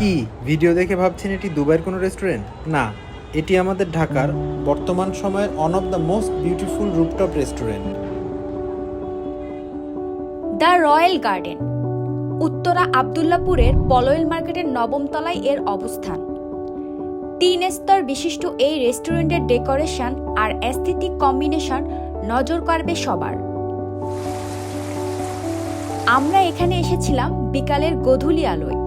কি? ভিডিও দেখে ভাবছেন এটি দুবাইয়ের কোনো রেস্টুরেন্ট না, এটি আমাদের ঢাকার বর্তমান সময়ের one of the most beautiful rooftop restaurant the Royal Garden Uttara আবদুল্লাপুরের পলয়েল মার্কেটের নবম তলায় এর অবস্থান। তিন স্তর বিশিষ্ট এই রেস্টুরেন্টের ডেকোরেশন আর অ্যাস্থেটিক কম্বিনেশন নজর কাড়বে সবার। আমরা এখানে এসেছিলাম বিকালের গধূলি আলোয়।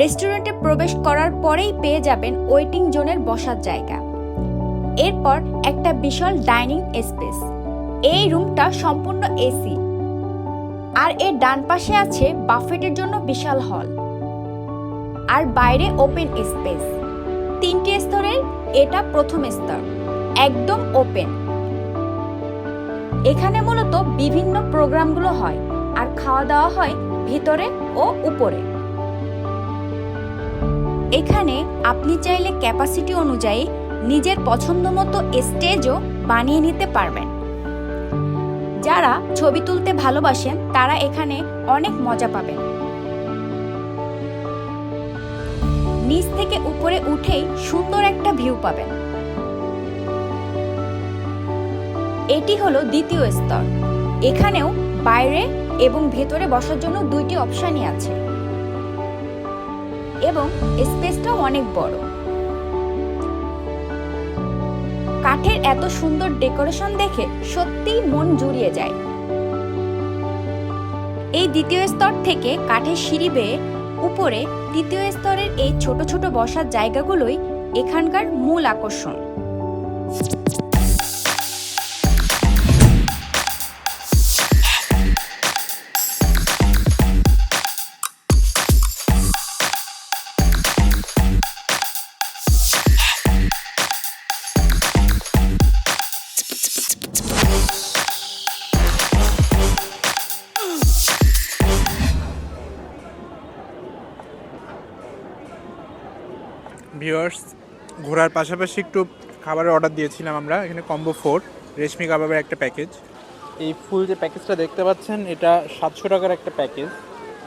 রেস্টুরেন্টে প্রবেশ করার পরেই পেয়ে যাবেন ওয়েটিং জোনের বসার জায়গা। এরপর একটা বিশাল ডাইনিং স্পেস। এই রুমটা সম্পূর্ণ এসি। আর এর ডান পাশে আছে বাফেটের জন্য বিশাল হল। আর বাইরে ওপেন স্পেস। তিনটি স্তরের, এটা প্রথম স্তর। একদম ওপেন। এখানে মূলত বিভিন্ন প্রোগ্রামগুলো হয়। আর খাওয়া দাওয়া হয় ভিতরে ও উপরে। এখানে আপনি চাইলে ক্যাপাসিটি অনুযায়ী নিজের পছন্দ মতো স্টেজও বানিয়ে নিতে পারবেন। যারা ছবি তুলতে ভালোবাসেন, তারা এখানে অনেক মজা পাবেন। নিচ থেকে উপরে উঠেই সুন্দর একটা ভিউ পাবেন। এটি হলো দ্বিতীয় স্তর। এখানেও বাইরে এবং ভেতরে বসার জন্য দুইটি অপশানই আছে। এবং স্পেসটাও অনেক বড়। কাঠের এত সুন্দর ডেকোরেশন দেখে সত্যিই মন জুড়িয়ে যায়। এই দ্বিতীয় স্তর থেকে কাঠের সিঁড়ি বেয়ে উপরে তৃতীয় স্তরের এই ছোট ছোট বসার জায়গাগুলোই এখানকার মূল আকর্ষণ। ভিউয়ার্স ঘোরার পাশাপাশি একটু খাবারের অর্ডার দিয়েছিলাম আমরা এখানে কম্বো ফোর রেশমি কাবাবের একটা প্যাকেজ এই ফুল যে প্যাকেজটা দেখতে পাচ্ছেন এটা সাতশো টাকার একটা প্যাকেজ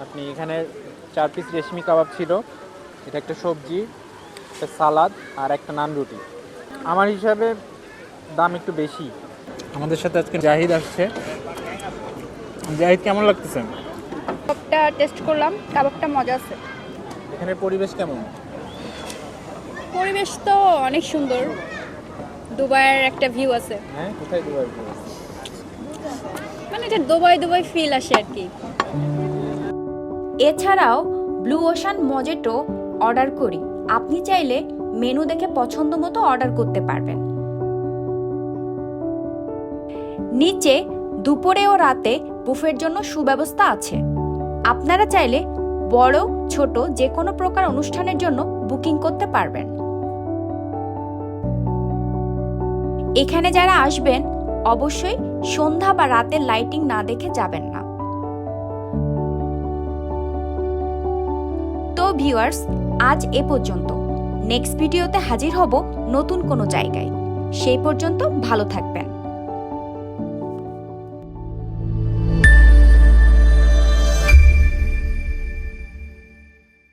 আপনি এখানে চার পিস রেশমি কাবাব ছিল এটা একটা সবজি একটা সালাদ আর একটা নান রুটি। আমার হিসাবে দাম একটু বেশি। আমাদের সাথে আজকে জাহিদ আসছে। জাহিদ কেমন লাগতেছে? কাবাবটা টেস্ট করলাম কাবাবটা মজা আছে। এখানে পরিবেশ কেমন? পরিবেশ তো অনেক সুন্দর। দুবাইয়ের একটা ভিউ আছে। হ্যাঁ কোথায় দুবার মানে এটা দুবাই দুবাই ফিল আসে আর কি। এছাড়াও ব্লু ওশান মজেটো অর্ডার করি। আপনি চাইলে মেনু দেখে পছন্দ মতো অর্ডার করতে পারবেন। নিচে দুপুরে ও রাতে বুফের জন্য সুব্যবস্থা আছে। আপনারা চাইলে বড় ছোট যে কোনো প্রকার অনুষ্ঠানের জন্য বুকিং করতে পারবেন। এখানে যারা আসবেন, অবশ্যই সন্ধ্যা বা রাতের লাইটিং না দেখে যাবেন না। তো ভিউয়ার্স, আজ এ পর্যন্ত। নেক্সট ভিডিওতে হাজির হব নতুন কোনো জায়গায়। সেই পর্যন্ত ভালো থাকবেন।